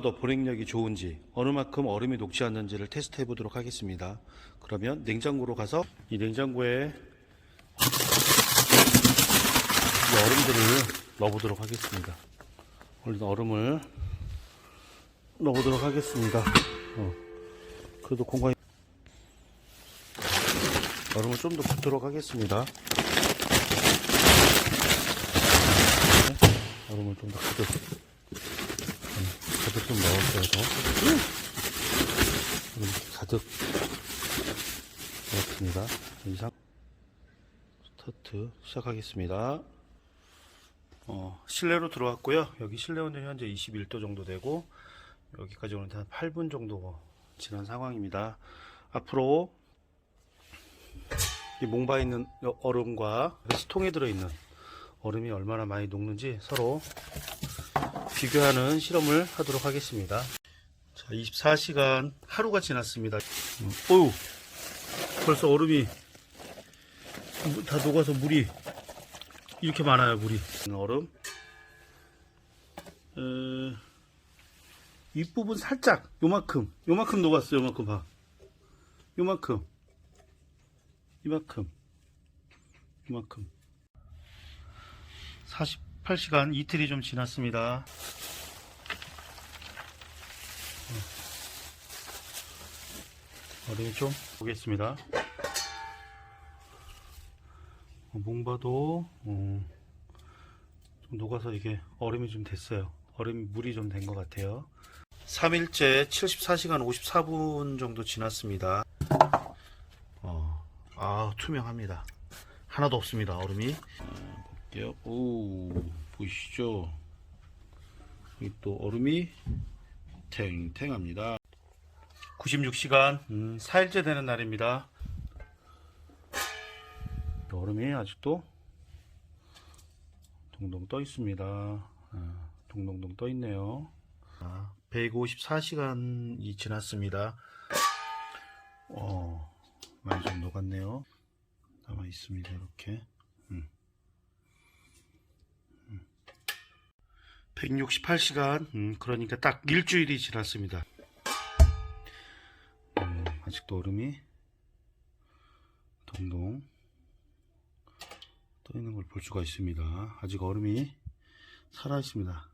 더 보냉력이 좋은지 어느 만큼 얼음이 녹지 않는지를 테스트 해 보도록 하겠습니다. 그러면 냉장고로 가서 이 냉장고에 이 얼음들을 넣어보도록 하겠습니다. 얼른 얼음을 넣어보도록 하겠습니다. 어, 그래도 공간이 얼음을 좀 더 붓도록 하겠습니다. 네, 얼음을 좀더 가득 좀 넣었어요. 얼음 가득 넣었습니다. 이상 스타트 시작하겠습니다. 어, 실내로 들어왔고요. 여기 실내 온도는 현재 21도 정도 되고 여기까지 오는데 한 8분 정도 지난 상황입니다. 앞으로 이 몽바에 있는 얼음과 스통에 들어있는 얼음이 얼마나 많이 녹는지 서로 비교하는 실험을 하도록 하겠습니다. 자, 24시간 하루가 지났습니다. 음, 어유 벌써 얼음이 다 녹아서 물이 이렇게 많아요, 물이. 얼음. 에, 윗부분 살짝, 요만큼, 요만큼 녹았어요, 요만큼 봐. 요만큼. 이만큼. 이만큼. 48시간 이틀이 좀 지났습니다. 어. 얼음이 좀 보겠습니다. 어, 몽바도 어, 좀 녹아서 이게 얼음이 좀 됐어요. 얼음이 물이 좀 된 것 같아요. 3일째 74시간 54분 정도 지났습니다. 어, 아 투명합니다. 하나도 없습니다. 얼음이. 아, 볼게요. 오 보이시죠? 여기 또 얼음이 탱탱합니다. 96시간 음, 4일째 되는 날입니다. 얼음이 아직도 동동 떠 있습니다. 아, 동동동 떠 있네요. 아, 154시간이 지났습니다. 어, 많이 좀 녹았네요. 남아 있습니다. 이렇게. 음. 음. 168시간, 음, 그러니까 딱 일주일이 지났습니다. 음, 아직도 얼음이 동동 떠 있는 걸 볼 수가 있습니다. 아직 얼음이 살아 있습니다.